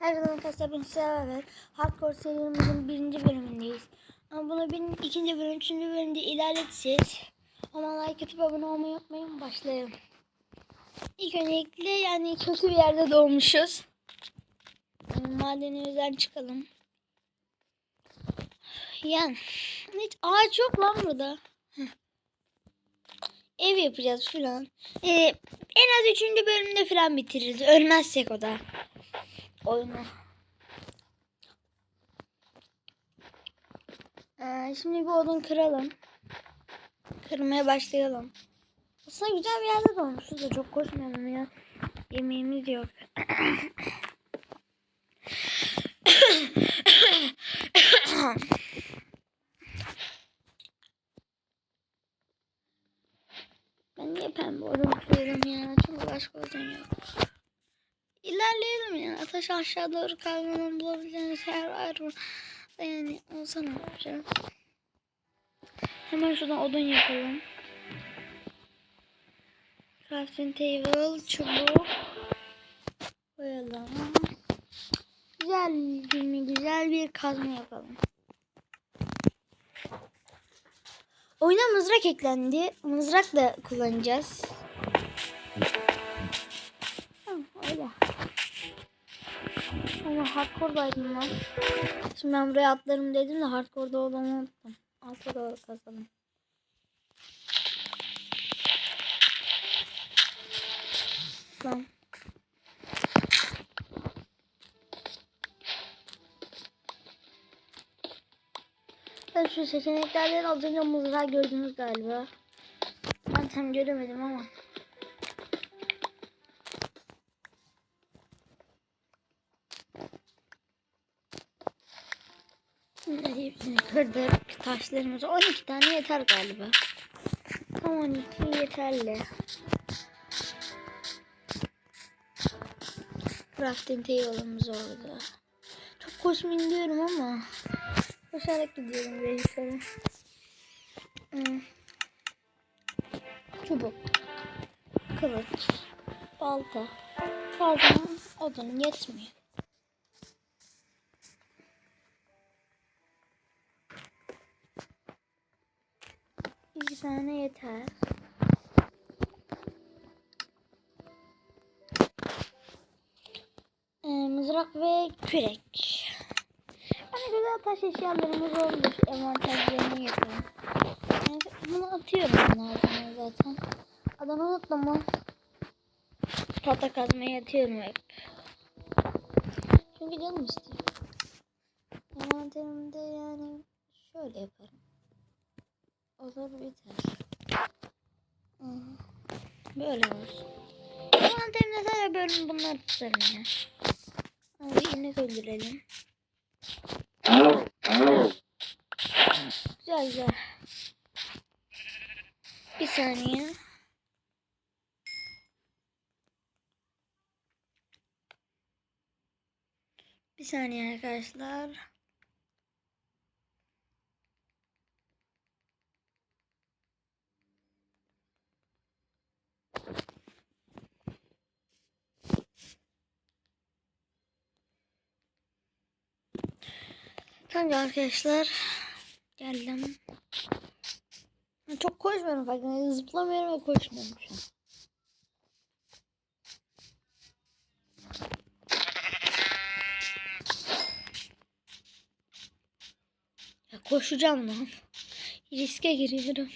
Herkese arkadaşlar ben Sever. Hardcore serimizin birinci bölümündeyiz. Ama bunu bir, ikinci bölüm, üçüncü bölümde ilerleteceğiz. Ama like atıp abone olmayı unutmayın. Başlayalım. İlk öncelikle yani kötü bir yerde doğmuşuz. Madenimizden çıkalım. Yani hiç ağaç yok lan burada. Ev yapacağız filan. Ee, en az üçüncü bölümde filan bitiririz. Ölmezsek o da oyunu. Ee, şimdi bir odun kıralım. Kırmaya başlayalım. Aslında güzel bir yerde doğmuşuz da çok koşmayalım ya. Yemeğimiz yok. ben niye pembe odun kırıyorum ya? Çünkü başka odun yok. Ateş aşağı doğru kaymanın bulabileceğiniz yer var? Yani olsa ne yapacağız? Hemen şuradan odun yapalım. Crafting table, çubuk. Koyalım. Güzel bir güzel bir kazma yapalım. Oyuna mızrak eklendi. Mızrak da kullanacağız. Ama hardcore'daydım lan. Şimdi ben buraya atlarım dedim de hardcore'da olanı unuttum. Alta doğru kazalım. Lan. Ben şu seçeneklerden az önce mızrağı gördünüz galiba. Ben tam göremedim ama. Şimdi hepsini kırdık. Taşlarımız 12 tane yeter galiba. Tam 12 yeterli. Crafting table'ımız orada. Çok koşmayayım diyorum ama koşarak gidiyorum yukarı. Hmm. Çubuk. Kılıç. Balta. Kazma. Odun yetmiyor. İki tane yeter. Ee, mızrak ve kürek. Hani güzel taş eşyalarımız olmuş. Envanterlerini yapalım. Yani bunu atıyorum ağzına zaten. Adamı unutma mı? Tahta kazmayı atıyorum hep. Çünkü canım istiyor. Envanterimde yani şöyle yaparım. Olur biter. Böyle olsun. Envanterimde sadece bölüm bunları tutarım ya. Hadi inek öldürelim. Güzel güzel. Bir saniye. Bir saniye arkadaşlar. Tamam arkadaşlar. Geldim. Çok koşmuyorum farkında. Zıplamıyorum ve koşmuyorum şu an. Ya koşacağım lan. Riske giriyorum.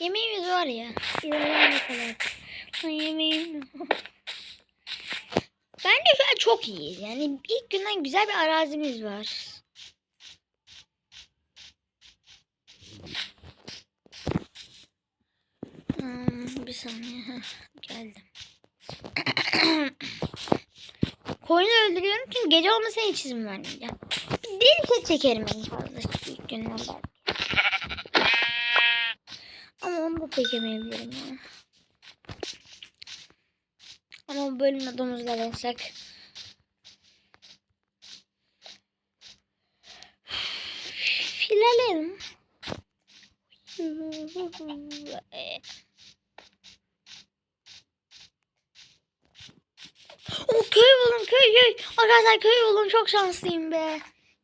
Yemeğimiz var ya. İlerleyene kadar. Yemeğim. Bence şu an çok iyiyiz. Yani ilk günden güzel bir arazimiz var. Hmm, bir saniye. Geldim. Koyunu öldürüyorum çünkü gece olmasına hiç izin vermeyeceğim. Deli set çekerim en fazla günden belki. Ama onu da çekemeyebilirim ya. Ama bu bölümde domuzlar yasak. Filalelim. O köy buldum köy köy. Arkadaşlar köy oğlum çok şanslıyım be.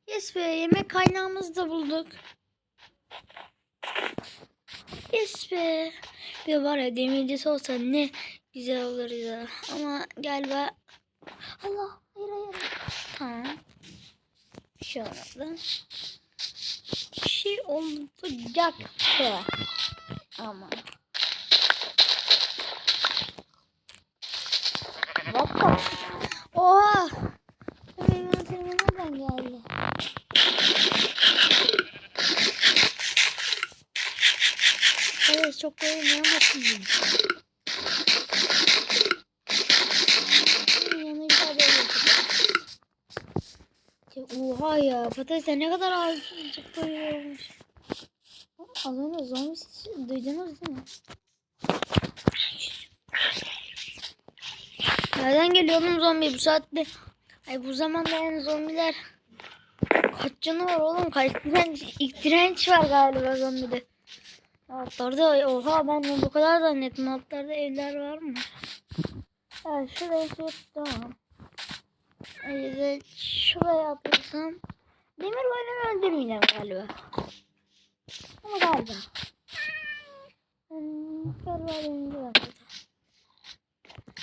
Yes be yemek kaynağımızı da bulduk. Yes be. Bir var ya demircisi olsa ne güzel olur ya. Ama galiba Allah hayır hayır. Tamam. Bir şey olmadı. Bir şey olacaktı. Ama. Hoppa. Oha. Benim yöntemim nereden geldi? Evet çok güzel böyle yapacağım. Oha ya patatesler ne kadar koyuyormuş. Az önce zombi sesi duydunuz değil mi? Nereden geliyor oğlum zombi bu saatte? Ay bu zamanda yani zombiler kaç canı var oğlum? Kaç direnç, ilk direnç var galiba zombide. Altlarda oha ben bu kadar zannettim. Altlarda evler var mı? Şuraya şey tamam. Evet şuraya yaparsam Demir boyunu öldürmeyeceğim galiba. Ama galiba. Galiba demir var.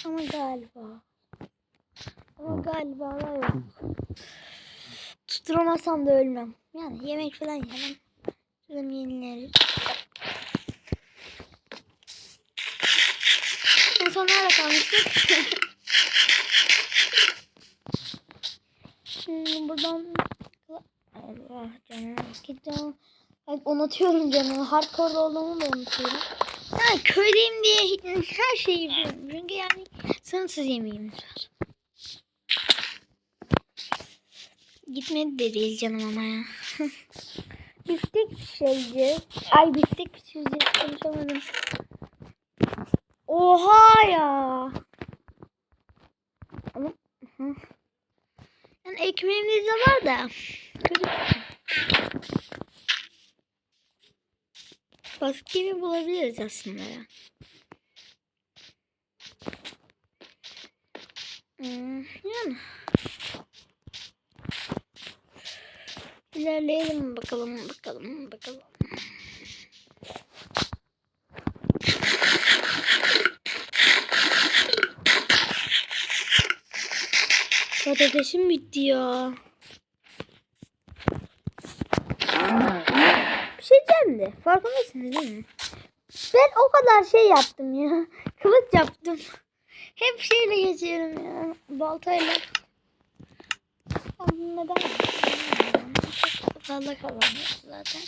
Ama galiba. Ama galiba da yok. Tutturamazsam da ölmem. Yani yemek falan yemem. Şuradan yenileriz. En son nerede kalmıştık? Şimdi buradan... Allah canım. Git Ay, unutuyorum canım. Hardcore olduğumu da unutuyorum. Ha, köydeyim diye her şeyi biliyorum. Çünkü yani sınırsız yemeğimiz var. Gitmedi de değil canım ama ya. biftek pişireceğiz. Ay biftek pişireceğiz. Konuşamadım. Oha ya. Ama, yani ekmeğimiz de var da. Kötü. Basit bulabiliriz aslında ya. Hmm, yani. İlerleyelim bakalım bakalım bakalım. Patatesim bitti ya. De farkındasınız değil mi? Ben o kadar şey yaptım ya. Kılıç yaptım. Hep şeyle geçiyorum ya. Baltayla. Neden? Fazla kazanıyoruz zaten.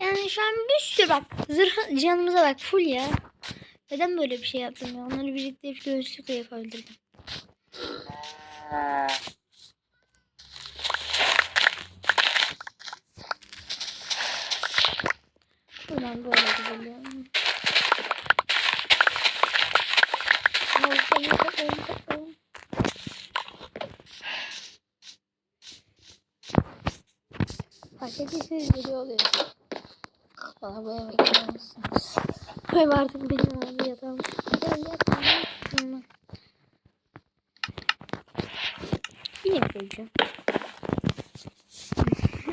Yani şu an bir sürü bak. Zırh canımıza bak full ya. Neden böyle bir şey yaptım ya? Onları birlikte bir göğüslükle yapabilirdim. Buradan böyle gidelim. Bakalım. Patatesiniz biri oluyor. Valla bu eve gelmişsiniz. Bu artık benim abi yatağım. Gel yatağım. Yine geleceğim.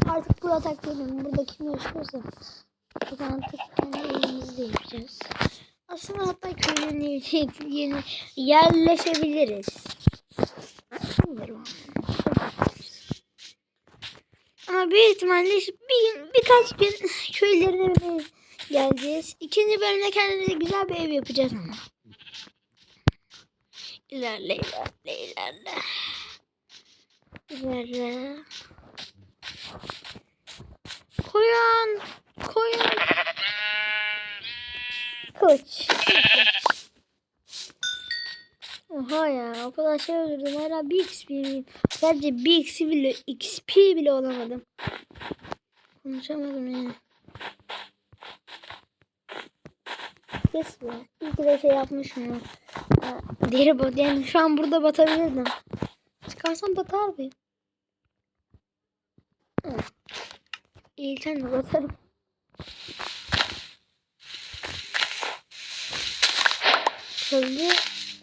Artık bu yatak benim. Burada kim yaşıyorsa. Artık kendi evimizde yapacağız. Aslında hatta köyün yeni yerleşebiliriz. Ama büyük ihtimalle bir, birkaç gün köylerine geleceğiz. İkinci bölümde kendimize güzel bir ev yapacağız ama. İlerle ilerle ilerle. İlerle. Koyun. Koyun. Kılıç. Oha ya o kadar şey öldürdüm hala bir XP miyim? Sadece bir XP bile, XP bile olamadım. Konuşamadım yani. Yes be. İyi de şey yapmışım ya. Deri bot yani şu an burada batabilirdim. Çıkarsam batar bir. Batarım. Sözlü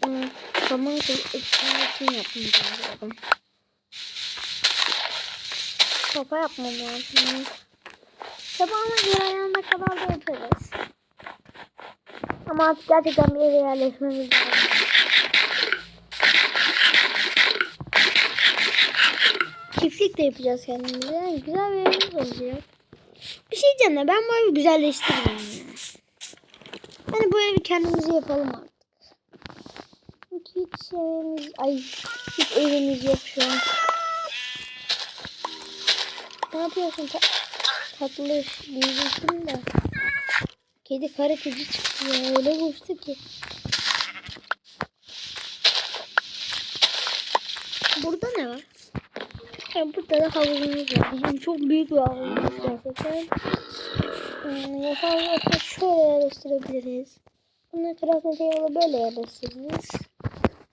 ıı, Saman ekstrasyonu yapmayı lazım. Sopa yapmam lazım. Sabahına göre ayağına kadar da yaparız. Ama artık gerçekten bir eve yerleşmemiz lazım. Çiftlik de yapacağız kendimize. Güzel bir evimiz olacak. Bir şey de ben bu evi güzelleştireyim. ya. Yani bu evi kendimize yapalım artık. Çünkü hiç evimiz, ay hiç evimiz yok şu an. Ne yapıyorsun? Ta tatlı diyecektim de. Kedi kara kedi çıktı ya. Öyle koştu ki. Burada ne var? Ya burada da havuzumuz var. Yani çok büyük bir havuzumuz gerçekten. Hmm, yaparlarsa şöyle yerleştirebiliriz. Bunu krasnete yola böyle yerleştiririz.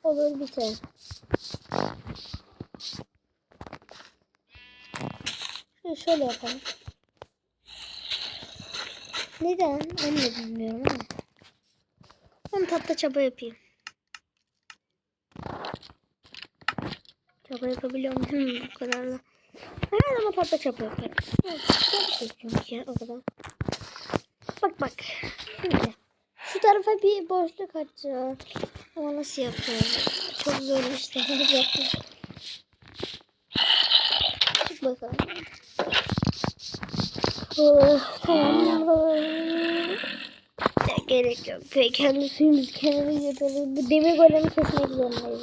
Olur biter. Şöyle, şöyle yapalım. Neden? Onu da bilmiyorum ama. Ben tatlı çaba yapayım. Çaba yapabiliyorum değil bu kadar da? Hemen ama tatlı çapa yaparım. Evet, o kadar. Bak bak. Şimdi. Şu tarafa bir boşluk açacağım. Ama nasıl yapıyorum? Çok zor işte. Hadi yapayım. Çık bakalım. Oh, tamam. Gerek yok. Kendi suyumuzu kenara götürelim. Bu demir golemi kesmek zorundayız.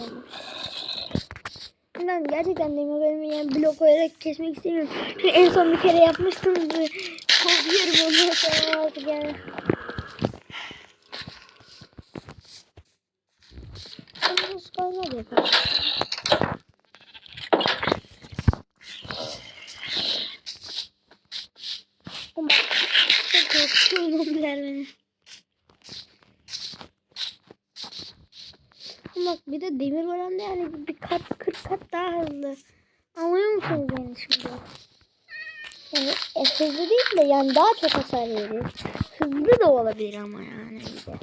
Ben gerçekten demir golemi yani blok olarak kesmek istemiyorum. Çünkü en son bir kere yapmıştım. Yerim ondan sonra artık yani. Spoiler yapalım. Ama çok korkuyorum. Ama bir de demir oranında yani bir kat 40 kat daha hızlı. Anlıyor musunuz beni şimdi? Yani e, hızlı değil de yani daha çok hasar verir. Hızlı da olabilir ama yani bir de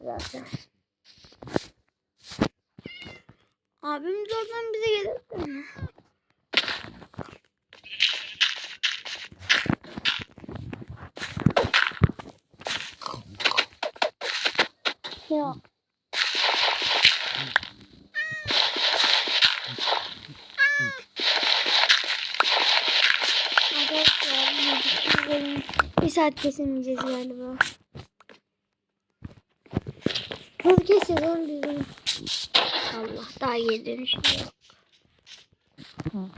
zaten. Abimiz oradan bize gelir mi? Ya. Arkadaşlar bugün bir saat kesemeyeceğiz galiba. Hızlı keseceğiz oğlum bizim. Allah daha geri dönüşü yok. Ama-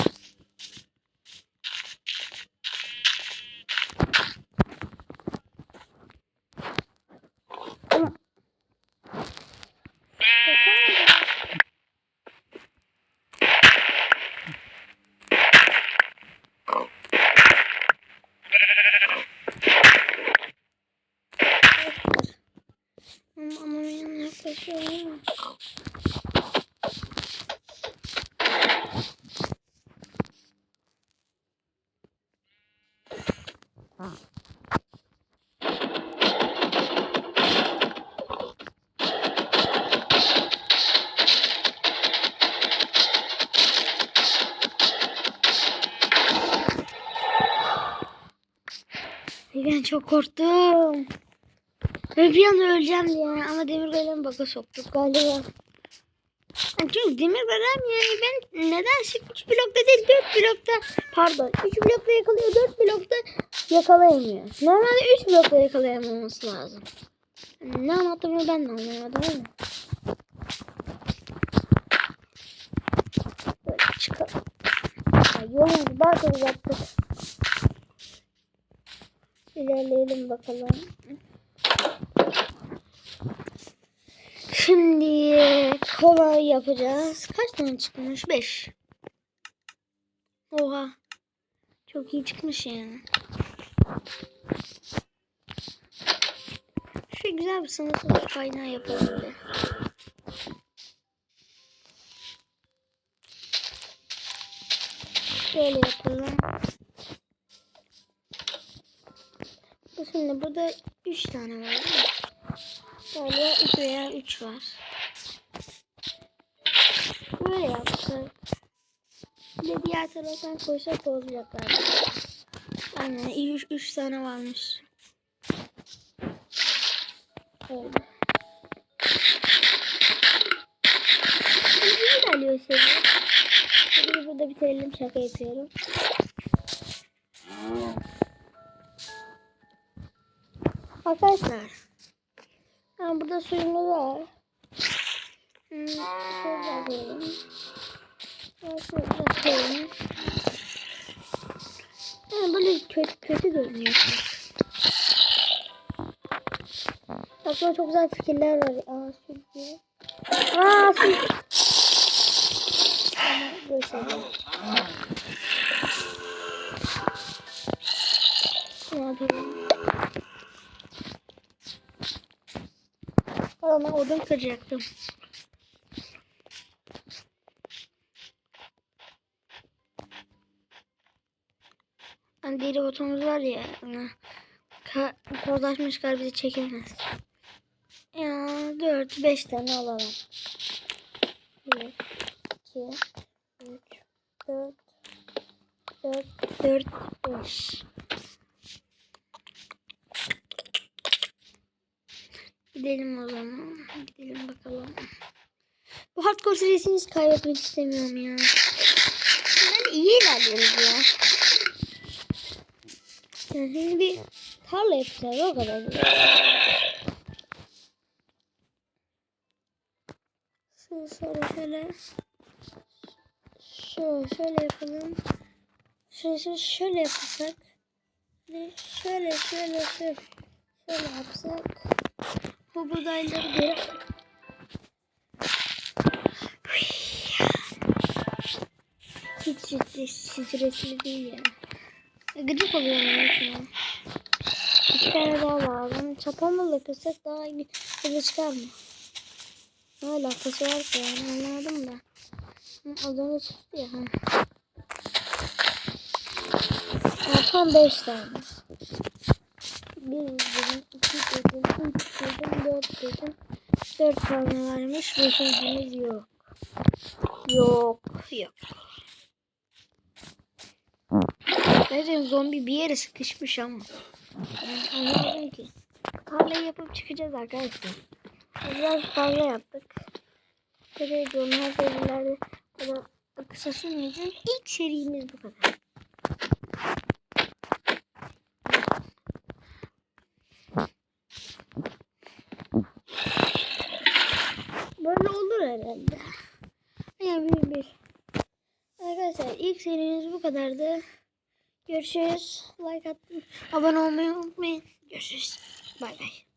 Ama ama benim yaklaşıyorum ama. Ay, Ben çok korktum. Ve bir an öleceğim diye ama demir golem baka soktuk galiba. Çünkü demir golem yani ben nedense 3 blokta değil 4 blokta pardon 3 blokta yakalıyor 4 blokta yakalayamıyor. Normalde 3 blokta yakalayamaması lazım. Ne anlattığımı ben de anlamadım ama. Böyle çıkalım. Ya, Yolumuzu daha çok uzattık. İlerleyelim bakalım. Şimdi kolay yapacağız. Kaç tane çıkmış? 5. Oha. Çok iyi çıkmış yani. Şu güzel bir sınırsız kaynağı yapalım bir de. Şöyle yapalım. Şimdi burada 3 tane var? Galiba 2 veya 3 var. böyle yapsak. Bir diğer taraftan koysak da olacak galiba. Aynen 3 üç tane varmış. Öyle. İyi ilerliyor seri. Hadi burada bitirelim şaka yapıyorum. Arkadaşlar. Yani burada suyumuz var. Hmm, şurada koyalım. Şurada koyalım. Yani böyle kötü, kötü görünüyor. Aklıma çok güzel fikirler var. Aa su diyor. Aa su. Şeyler. Ne? Ama odun kıracaktım. Hani deri botumuz var ya. Hani ka kozlaşmış kar bizi çekemez. Ya 4 5 tane alalım. 1 2 3 4 4 4 5 Gidelim o zaman. Gidelim bakalım. Bu hardcore serisini hiç kaybetmek istemiyorum ya. Ben iyi ilerliyoruz ya. Yani şimdi bir tarla yapacağız o kadar. Şöyle şöyle şöyle. Şöyle yapalım. Şöyle şöyle, yapsak. Bir şöyle şöyle şöyle şöyle yapsak. Bu buğdayları göre hiç stresli değil ya. Gıcık oluyorum ya şuna. İki tane daha lazım. Çapamla kırsak daha iyi hızlı çıkar mı? Ne alakası var ki yani anlamadım da. Az önce çıktı ya. Tam 5 tane. 1 dedim, 2 dedim, 3 dedim, 4 dedim. 4 tane varmış. Beşincimiz yok. Yok. Yok. Zaten zombi bir yere sıkışmış ama. Ben anlamadım ki. Tarlayı yapıp çıkacağız arkadaşlar. Biraz fazla yaptık. Ediyorum her serilerde kadar kısa sürmeyecek. İlk serimiz bu kadar. Böyle olur herhalde. Yani bir bir. Arkadaşlar ilk serimiz bu kadardı. Görüşürüz. Like atmayı, abone olmayı unutmayın. Görüşürüz. Bay bay.